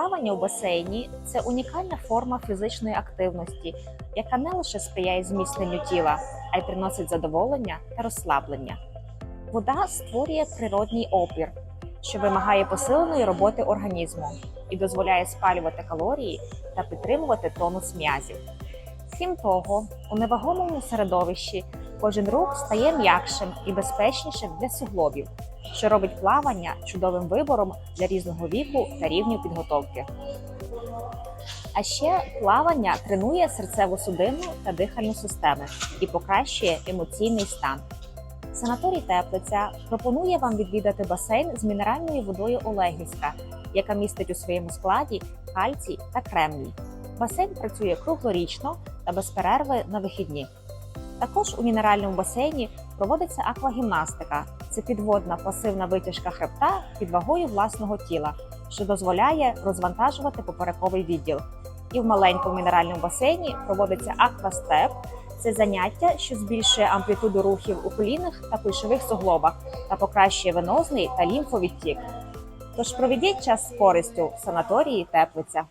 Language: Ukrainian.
Плавання у басейні це унікальна форма фізичної активності, яка не лише сприяє зміцненню тіла, а й приносить задоволення та розслаблення. Вода створює природній опір, що вимагає посиленої роботи організму і дозволяє спалювати калорії та підтримувати тонус м'язів. Крім того, у невагомому середовищі кожен рух стає м'якшим і безпечнішим для суглобів, що робить плавання чудовим вибором для різного віку та рівнів підготовки. А ще плавання тренує серцево-судинну та дихальну системи і покращує емоційний стан. Санаторій Теплиця пропонує вам відвідати басейн з мінеральною водою Олегівська, яка містить у своєму складі кальцій та кремній. Басейн працює круглорічно та без перерви на вихідні. Також у мінеральному басейні проводиться аквагімнастика. Це підводна пасивна витяжка хребта під вагою власного тіла, що дозволяє розвантажувати поперековий відділ. І в маленькому мінеральному басейні проводиться аквастеп. Це заняття, що збільшує амплітуду рухів у колінах та кульшових суглобах та покращує венозний та лімфовідтік. Тож проведіть час з користю в санаторії Теплиця.